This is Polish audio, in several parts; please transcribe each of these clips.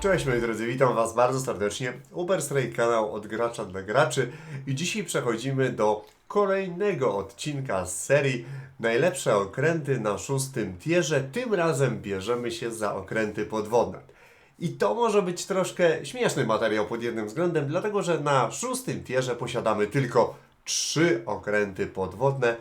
Cześć moi drodzy, witam Was bardzo serdecznie. Uber Stray kanał od gracza dla graczy i dzisiaj przechodzimy do kolejnego odcinka z serii Najlepsze okręty na szóstym tierze. Tym razem bierzemy się za okręty podwodne. I to może być troszkę śmieszny materiał pod jednym względem, dlatego że na szóstym tierze posiadamy tylko trzy okręty podwodne,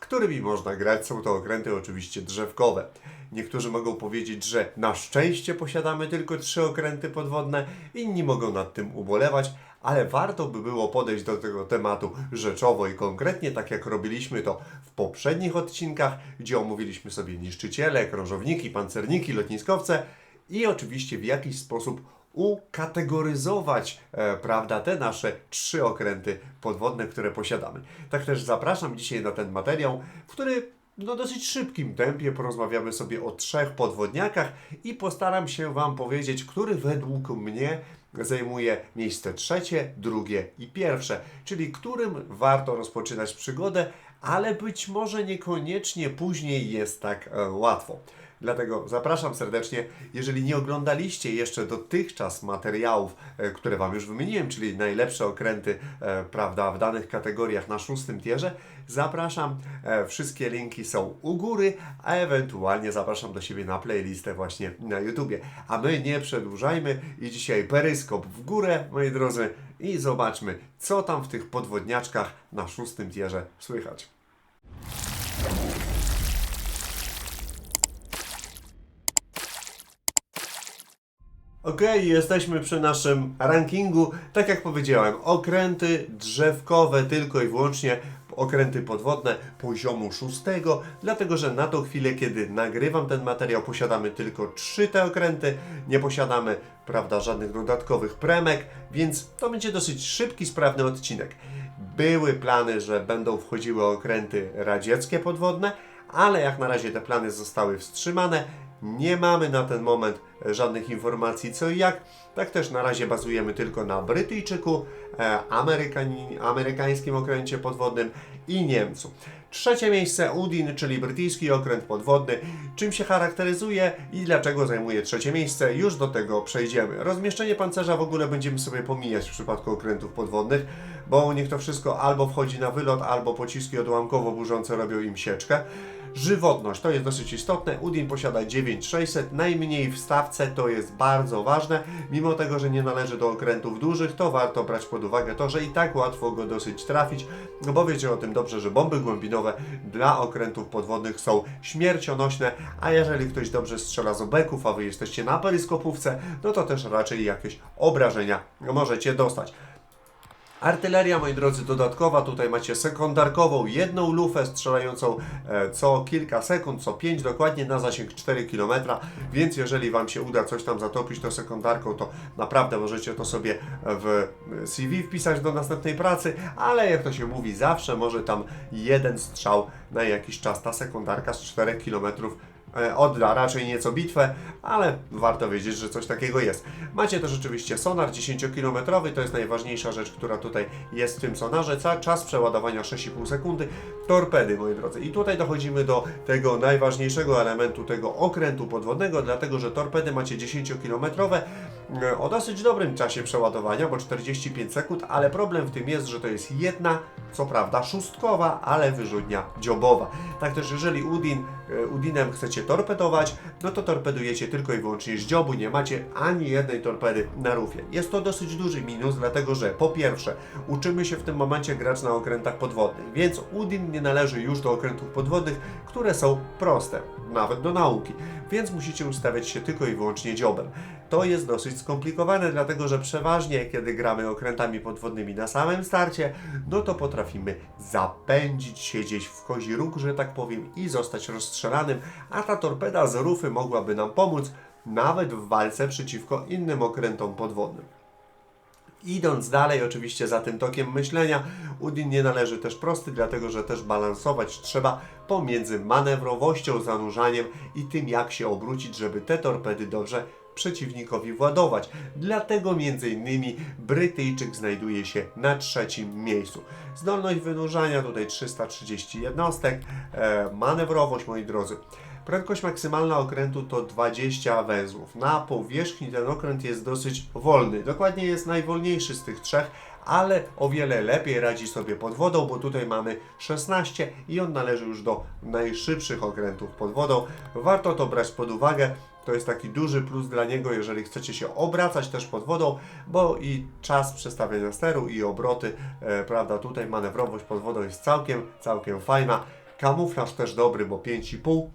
którymi można grać. Są to okręty oczywiście drzewkowe. Niektórzy mogą powiedzieć, że na szczęście posiadamy tylko trzy okręty podwodne, inni mogą nad tym ubolewać, ale warto by było podejść do tego tematu rzeczowo i konkretnie, tak jak robiliśmy to w poprzednich odcinkach, gdzie omówiliśmy sobie niszczyciele, krążowniki, pancerniki, lotniskowce i oczywiście w jakiś sposób ukategoryzować, e, prawda, te nasze trzy okręty podwodne, które posiadamy. Tak też zapraszam dzisiaj na ten materiał, w który no dosyć szybkim tempie porozmawiamy sobie o trzech podwodniakach i postaram się Wam powiedzieć, który według mnie zajmuje miejsce trzecie, drugie i pierwsze, czyli którym warto rozpoczynać przygodę, ale być może niekoniecznie później jest tak e, łatwo. Dlatego zapraszam serdecznie, jeżeli nie oglądaliście jeszcze dotychczas materiałów, e, które Wam już wymieniłem, czyli najlepsze okręty, e, prawda, w danych kategoriach na szóstym tierze, zapraszam. E, Wszystkie linki są u góry, a ewentualnie zapraszam do siebie na playlistę właśnie na YouTubie. A my nie przedłużajmy i dzisiaj peryskop w górę, moi drodzy, i zobaczmy, co tam w tych podwodniaczkach na szóstym tierze słychać. Okej, jesteśmy przy naszym rankingu. Tak jak powiedziałem, okręty drzewkowe tylko i wyłącznie okręty podwodne poziomu szóstego, dlatego że na tą chwilę, kiedy nagrywam ten materiał, posiadamy tylko trzy te okręty, nie posiadamy, prawda, żadnych dodatkowych premek, więc to będzie dosyć szybki, sprawny odcinek. Były plany, że będą wchodziły okręty radzieckie podwodne, ale jak na razie te plany zostały wstrzymane. Nie mamy na ten moment e, żadnych informacji co i jak. Tak też na razie bazujemy tylko na Brytyjczyku, e, amerykańskim okręcie podwodnym i Niemcu. Trzecie miejsce Udin, czyli brytyjski okręt podwodny. Czym się charakteryzuje i dlaczego zajmuje trzecie miejsce? Już do tego przejdziemy. Rozmieszczenie pancerza w ogóle będziemy sobie pomijać w przypadku okrętów podwodnych, bo u nich to wszystko albo wchodzi na wylot, albo pociski odłamkowo burzące robią im sieczkę. Żywotność to jest dosyć istotne. Udin posiada 9600, najmniej w stawce, to jest bardzo ważne. Mimo tego, że nie należy do okrętów dużych, to warto brać pod uwagę to, że i tak łatwo go dosyć trafić, bo wiecie o tym dobrze, że bomby głębinowe dla okrętów podwodnych są śmiercionośne, a jeżeli ktoś dobrze strzela z obeków, a wy jesteście na peryskopówce, no to też raczej jakieś obrażenia możecie dostać. Artyleria, moi drodzy, dodatkowa. Tutaj macie sekundarkową, jedną lufę strzelającą e, co kilka sekund, co 5 dokładnie na zasięg 4 km. Więc jeżeli Wam się uda coś tam zatopić tą sekundarką, to naprawdę możecie to sobie w CV wpisać do następnej pracy. Ale jak to się mówi, zawsze może tam jeden strzał na jakiś czas ta sekundarka z 4 km odda raczej nieco bitwę, ale warto wiedzieć, że coś takiego jest. Macie też oczywiście sonar 10-kilometrowy, to jest najważniejsza rzecz, która tutaj jest w tym sonarze. Czas przeładowania 6,5 sekundy. Torpedy, moi drodzy. I tutaj dochodzimy do tego najważniejszego elementu tego okrętu podwodnego, dlatego że torpedy macie 10-kilometrowe e, o dosyć dobrym czasie przeładowania, bo 45 sekund, ale problem w tym jest, że to jest jedna, co prawda szóstkowa, ale wyrzutnia dziobowa. Tak też jeżeli Udin, e, Udinem chcecie torpedować, no to torpedujecie tylko i wyłącznie z dziobu, nie macie ani jednej torpedy na rufie. Jest to dosyć duży minus, dlatego że po pierwsze uczymy się w tym momencie grać na okrętach podwodnych, więc Udin nie należy już do okrętów podwodnych, które są proste, nawet do nauki, więc musicie ustawiać się tylko i wyłącznie dziobem. To jest dosyć skomplikowane, dlatego że przeważnie, kiedy gramy okrętami podwodnymi na samym starcie, no to potrafimy zapędzić się gdzieś w kozi róg, że tak powiem, i zostać a ta torpeda z rufy mogłaby nam pomóc nawet w walce przeciwko innym okrętom podwodnym. Idąc dalej, oczywiście za tym tokiem myślenia, Udin nie należy też prosty, dlatego że też balansować trzeba pomiędzy manewrowością, zanurzaniem i tym, jak się obrócić, żeby te torpedy dobrze przeciwnikowi władować. Dlatego innymi Brytyjczyk znajduje się na trzecim miejscu. Zdolność wynurzania tutaj 330 jednostek, e, manewrowość moi drodzy Prędkość maksymalna okrętu to 20 węzłów. Na powierzchni ten okręt jest dosyć wolny. Dokładnie jest najwolniejszy z tych trzech, ale o wiele lepiej radzi sobie pod wodą, bo tutaj mamy 16 i on należy już do najszybszych okrętów pod wodą. Warto to brać pod uwagę. To jest taki duży plus dla niego, jeżeli chcecie się obracać też pod wodą, bo i czas przestawiania steru i obroty, e, prawda, tutaj manewrowość pod wodą jest całkiem, całkiem fajna. Kamuflaż też dobry, bo 5,5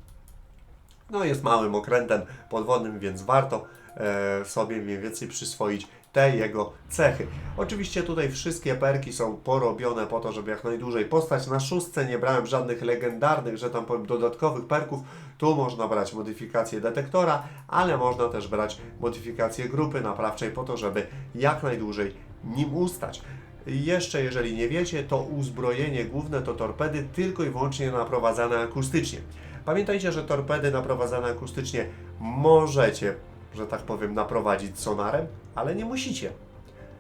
no jest małym okrętem podwodnym, więc warto e, sobie mniej więcej przyswoić te jego cechy. Oczywiście tutaj wszystkie perki są porobione po to, żeby jak najdłużej postać. Na szóstce nie brałem żadnych legendarnych, że tam powiem, dodatkowych perków. Tu można brać modyfikację detektora, ale można też brać modyfikację grupy naprawczej po to, żeby jak najdłużej nim ustać. Jeszcze jeżeli nie wiecie, to uzbrojenie główne to torpedy tylko i wyłącznie naprowadzane akustycznie. Pamiętajcie, że torpedy naprowadzane akustycznie możecie, że tak powiem, naprowadzić sonarem, ale nie musicie.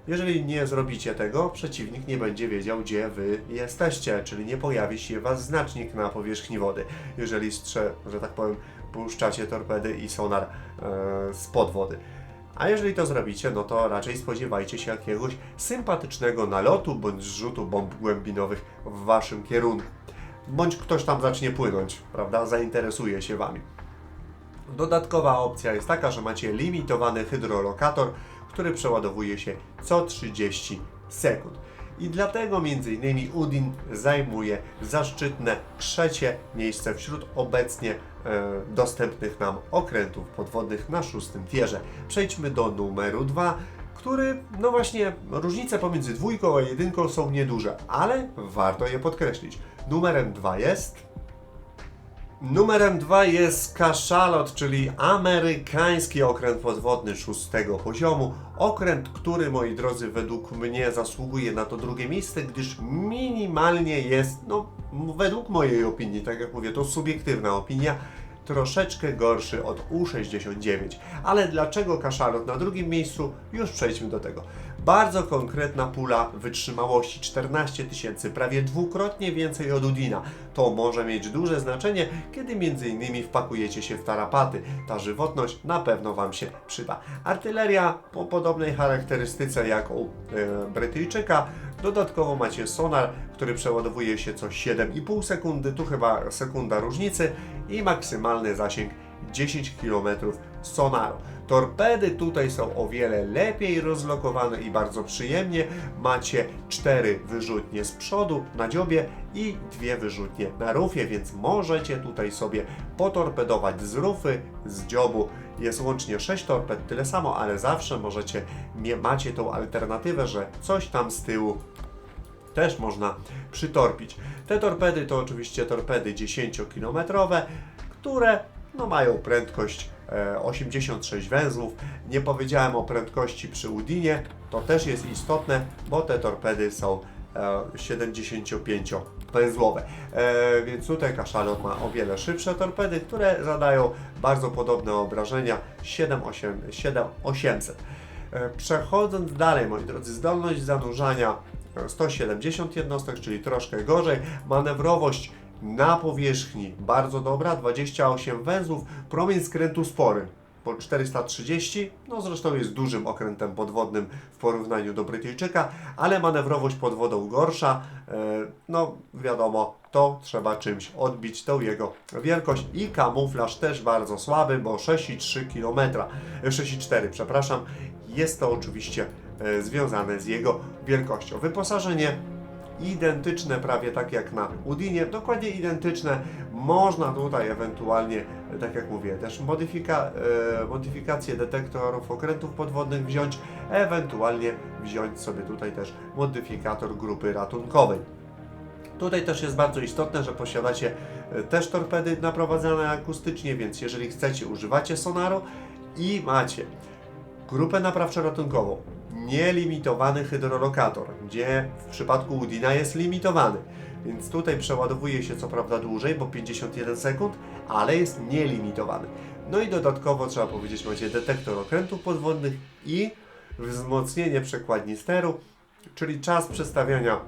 Jeżeli nie zrobicie tego, przeciwnik nie będzie wiedział, gdzie wy jesteście, czyli nie pojawi się was znacznik na powierzchni wody, jeżeli strze, że tak powiem, puszczacie torpedy i sonar e, spod wody. A jeżeli to zrobicie, no to raczej spodziewajcie się jakiegoś sympatycznego nalotu bądź zrzutu bomb głębinowych w waszym kierunku. Bądź ktoś tam zacznie płynąć, prawda? Zainteresuje się wami. Dodatkowa opcja jest taka, że macie limitowany hydrolokator, który przeładowuje się co 30 sekund. I dlatego m.in. Udin zajmuje zaszczytne trzecie miejsce wśród obecnie e, dostępnych nam okrętów podwodnych na szóstym tierze. Przejdźmy do numeru 2, który, no właśnie, różnice pomiędzy dwójką a jedynką są nieduże, ale warto je podkreślić. Numerem 2 jest Numerem 2 jest Cachalot, czyli amerykański okręt podwodny szóstego poziomu. Okręt, który, moi drodzy, według mnie zasługuje na to drugie miejsce, gdyż minimalnie jest, no, według mojej opinii, tak jak mówię, to subiektywna opinia, troszeczkę gorszy od U69. Ale dlaczego Cachalot na drugim miejscu? Już przejdźmy do tego. Bardzo konkretna pula wytrzymałości 14 tysięcy, prawie dwukrotnie więcej od Udina. To może mieć duże znaczenie, kiedy m.in. wpakujecie się w tarapaty. Ta żywotność na pewno Wam się przyda. Artyleria po podobnej charakterystyce jak u e, Brytyjczyka. Dodatkowo macie sonar, który przeładowuje się co 7,5 sekundy, tu chyba sekunda różnicy i maksymalny zasięg 10 km sonaru. Torpedy tutaj są o wiele lepiej rozlokowane i bardzo przyjemnie. Macie cztery wyrzutnie z przodu na dziobie i dwie wyrzutnie na rufie, więc możecie tutaj sobie potorpedować z rufy, z dziobu. Jest łącznie 6 torped, tyle samo, ale zawsze możecie, macie tą alternatywę, że coś tam z tyłu też można przytorpić. Te torpedy to oczywiście torpedy 10-kilometrowe, które no, mają prędkość 86 węzłów. Nie powiedziałem o prędkości przy Udinie, to też jest istotne, bo te torpedy są e, 75 węzłowe. E, więc tutaj Kaszalot ma o wiele szybsze torpedy, które zadają bardzo podobne obrażenia 78 7800. E, Przechodząc dalej, moi drodzy, zdolność zanurzania e, 170 jednostek, czyli troszkę gorzej. Manewrowość na powierzchni bardzo dobra, 28 węzłów, promień skrętu spory. Po 430, no zresztą jest dużym okrętem podwodnym w porównaniu do Brytyjczyka, ale manewrowość pod wodą gorsza. E, No wiadomo, to trzeba czymś odbić tą jego wielkość i kamuflaż też bardzo słaby, bo 6,3 km, e, 6,4 przepraszam, jest to oczywiście e, związane z jego wielkością. Wyposażenie identyczne prawie tak jak na Udinie, dokładnie identyczne. Można tutaj ewentualnie, tak jak mówię, też modyfika, e, modyfikację detektorów okrętów podwodnych wziąć, ewentualnie wziąć sobie tutaj też modyfikator grupy ratunkowej. Tutaj też jest bardzo istotne, że posiadacie e, też torpedy naprowadzane akustycznie, więc jeżeli chcecie, używacie sonaru i macie grupę naprawczo-ratunkową, nielimitowany hydrolokator, gdzie w przypadku Udina jest limitowany. Więc tutaj przeładowuje się co prawda dłużej, bo 51 sekund, ale jest nielimitowany. No i dodatkowo trzeba powiedzieć, macie detektor okrętów podwodnych i wzmocnienie przekładni steru, czyli czas przestawiania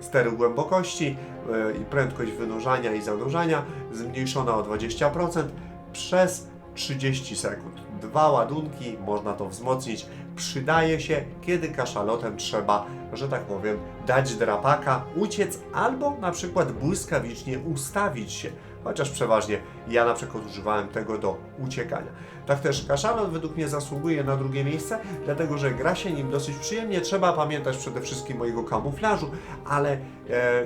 steru głębokości yy, i prędkość wynurzania i zanurzania zmniejszona o 20%. przez 30 sekund. Dwa ładunki, można to wzmocnić. Przydaje się, kiedy kaszalotem trzeba, że tak powiem, dać drapaka, uciec albo na przykład błyskawicznie ustawić się. Chociaż przeważnie ja na przykład używałem tego do uciekania. Tak też kaszalot według mnie zasługuje na drugie miejsce, dlatego że gra się nim dosyć przyjemnie. Trzeba pamiętać przede wszystkim o jego kamuflażu, ale e,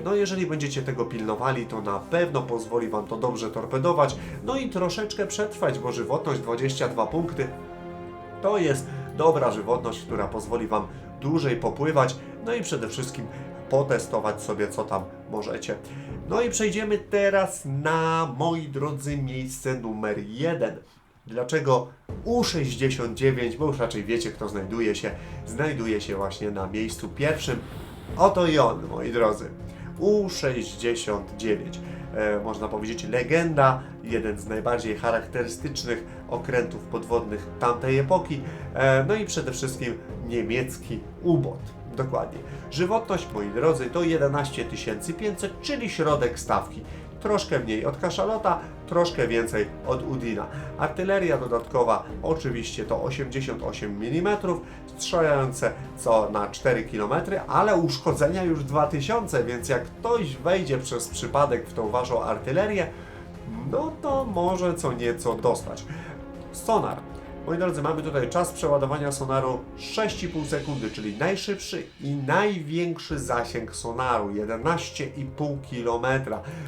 no jeżeli będziecie tego pilnowali, to na pewno pozwoli Wam to dobrze torpedować, no i troszeczkę przetrwać, bo żywotność 22 punkty to jest dobra żywotność, która pozwoli Wam dłużej popływać, no i przede wszystkim potestować sobie, co tam możecie. No i przejdziemy teraz na, moi drodzy, miejsce numer jeden. Dlaczego U69, bo już raczej wiecie, kto znajduje się, znajduje się właśnie na miejscu pierwszym. Oto i on, moi drodzy. U69. E, można powiedzieć legenda, jeden z najbardziej charakterystycznych okrętów podwodnych tamtej epoki. E, no i przede wszystkim niemiecki ubot. Dokładnie. Żywotność, moi drodzy, to 11 500, czyli środek stawki. Troszkę mniej od kaszalota, troszkę więcej od Udina. Artyleria dodatkowa oczywiście to 88 mm, strzelające co na 4 km, ale uszkodzenia już 2000, więc jak ktoś wejdzie przez przypadek w tą waszą artylerię, no to może co nieco dostać. Sonar. Moi drodzy, mamy tutaj czas przeładowania sonaru 6,5 sekundy, czyli najszybszy i największy zasięg sonaru 11,5 km.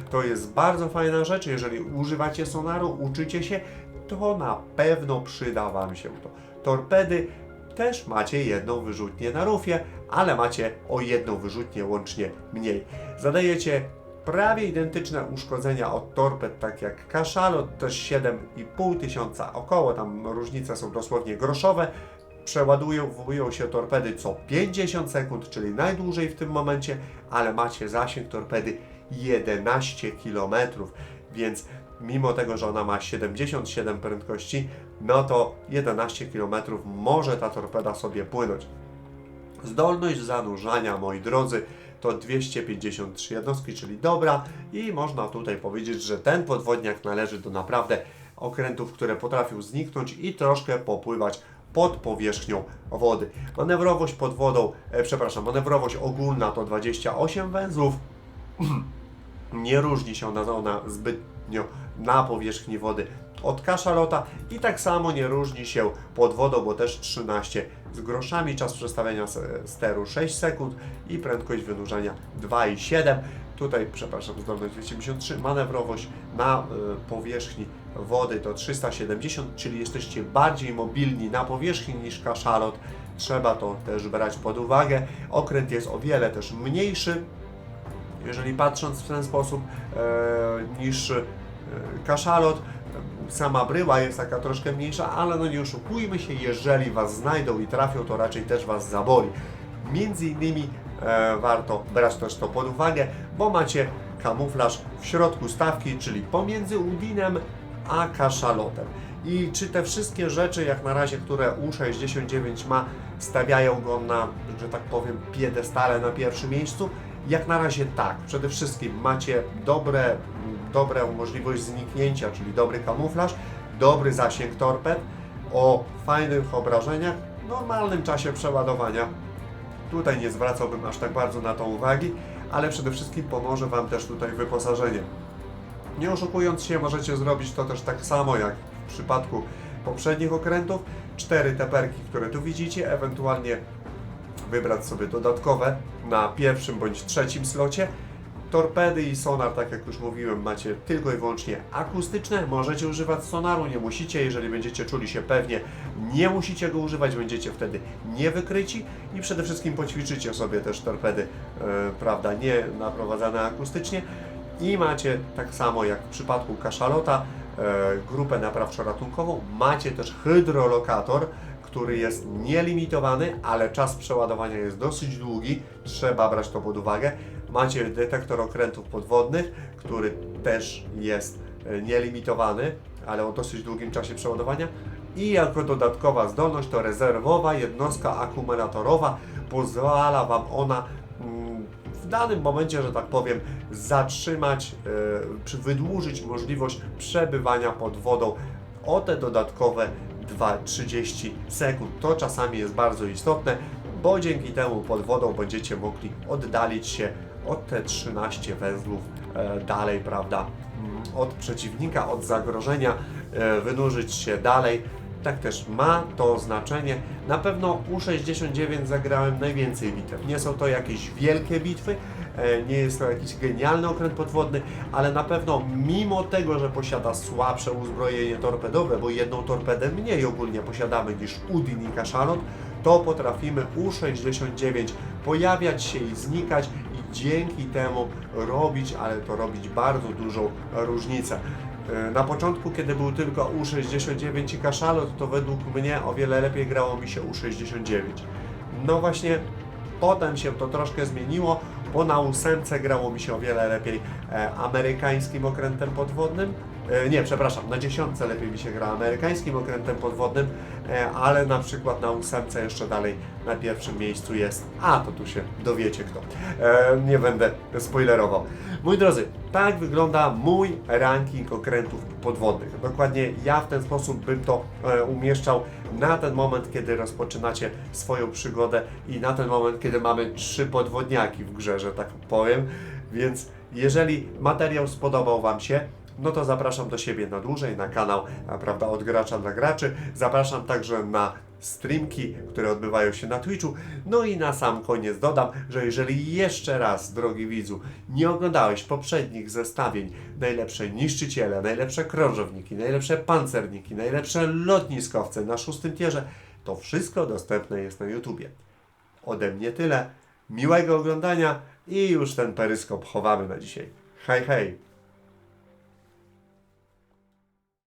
To jest bardzo fajna rzecz. Jeżeli używacie sonaru, uczycie się, to na pewno przyda Wam się to. Torpedy też macie jedną wyrzutnię na rufie, ale macie o jedną wyrzutnię łącznie mniej. Zadajecie prawie identyczne uszkodzenia od torped, tak jak kaszalot, też 7,5 tysiąca około, tam różnice są dosłownie groszowe. Przeładowują się torpedy co 50 sekund, czyli najdłużej w tym momencie, ale macie zasięg torpedy 11 km, więc mimo tego, że ona ma 77 prędkości, no to 11 km może ta torpeda sobie płynąć. Zdolność zanurzania, moi drodzy, to 253 jednostki, czyli dobra i można tutaj powiedzieć, że ten podwodniak należy do naprawdę okrętów, które potrafią zniknąć i troszkę popływać pod powierzchnią wody. Manewrowość pod wodą, e, przepraszam, manewrowość ogólna to 28 węzłów, nie różni się ona, ona zbytnio na powierzchni wody od kaszalota i tak samo nie różni się pod wodą, bo też 13 z groszami, czas przestawienia steru 6 sekund i prędkość wynurzania 2,7. Tutaj, przepraszam, zdolność 273, manewrowość na y, powierzchni wody to 370, czyli jesteście bardziej mobilni na powierzchni niż kaszalot. Trzeba to też brać pod uwagę. Okręt jest o wiele też mniejszy, jeżeli patrząc w ten sposób e, niż e, kaszalot. Sama bryła jest taka troszkę mniejsza, ale no nie oszukujmy się, jeżeli Was znajdą i trafią, to raczej też Was zaboli. Między innymi e, warto brać też to pod uwagę, bo macie kamuflaż w środku stawki, czyli pomiędzy Udinem a kaszalotem. I czy te wszystkie rzeczy, jak na razie, które U69 ma, stawiają go na, że tak powiem, piedestale na pierwszym miejscu? Jak na razie tak. Przede wszystkim macie dobre, dobrą możliwość zniknięcia, czyli dobry kamuflaż, dobry zasięg torped, o fajnych obrażeniach, normalnym czasie przeładowania. Tutaj nie zwracałbym aż tak bardzo na to uwagi, ale przede wszystkim pomoże Wam też tutaj wyposażenie. Nie oszukując się, możecie zrobić to też tak samo jak w przypadku poprzednich okrętów. Cztery teperki, które tu widzicie, ewentualnie wybrać sobie dodatkowe na pierwszym bądź trzecim slocie. Torpedy i sonar, tak jak już mówiłem, macie tylko i wyłącznie akustyczne. Możecie używać sonaru, nie musicie, jeżeli będziecie czuli się pewnie, nie musicie go używać, będziecie wtedy niewykryci i przede wszystkim poćwiczycie sobie też torpedy, e, prawda, nie naprowadzane akustycznie. I macie tak samo jak w przypadku kaszalota, e, grupę naprawczo-ratunkową, macie też hydrolokator, który jest nielimitowany, ale czas przeładowania jest dosyć długi, trzeba brać to pod uwagę. Macie detektor okrętów podwodnych, który też jest e, nielimitowany, ale o dosyć długim czasie przeładowania. I jako dodatkowa zdolność to rezerwowa jednostka akumulatorowa. Pozwala Wam ona mm, w danym momencie, że tak powiem, zatrzymać, e, czy wydłużyć możliwość przebywania pod wodą o te dodatkowe 2-30 sekund. To czasami jest bardzo istotne, bo dzięki temu pod wodą będziecie mogli oddalić się o te 13 węzłów e, dalej, prawda, mm, od przeciwnika, od zagrożenia, e, wynurzyć się dalej. Tak też ma to znaczenie. Na pewno U69 zagrałem najwięcej bitew. Nie są to jakieś wielkie bitwy, e, nie jest to jakiś genialny okręt podwodny, ale na pewno mimo tego, że posiada słabsze uzbrojenie torpedowe, bo jedną torpedę mniej ogólnie posiadamy niż Udin i Kaszalot, to potrafimy U69 pojawiać się i znikać dzięki temu robić, ale to robić bardzo dużą różnicę. E, Na początku, kiedy był tylko U69 i Kaszalot, to według mnie o wiele lepiej grało mi się U69. No właśnie, potem się to troszkę zmieniło, bo na ósemce grało mi się o wiele lepiej e, amerykańskim okrętem podwodnym. E, nie, przepraszam, na dziesiątce lepiej mi się gra amerykańskim okrętem podwodnym, e, ale na przykład na ósemce jeszcze dalej na pierwszym miejscu jest. A, to tu się dowiecie kto. Nie będę spoilerował. Moi drodzy, tak wygląda mój ranking okrętów podwodnych. Dokładnie ja w ten sposób bym to umieszczał na ten moment, kiedy rozpoczynacie swoją przygodę i na ten moment, kiedy mamy trzy podwodniaki w grze, że tak powiem. Więc jeżeli materiał spodobał Wam się, no to zapraszam do siebie na dłużej, na kanał, prawda, od gracza dla graczy. Zapraszam także na streamki, które odbywają się na Twitchu. No i na sam koniec dodam, że jeżeli jeszcze raz, drogi widzu, nie oglądałeś poprzednich zestawień, najlepsze niszczyciele, najlepsze krążowniki, najlepsze pancerniki, najlepsze lotniskowce na szóstym tierze, to wszystko dostępne jest na YouTubie. Ode mnie tyle. Miłego oglądania i już ten peryskop chowamy na dzisiaj. Hej, hej!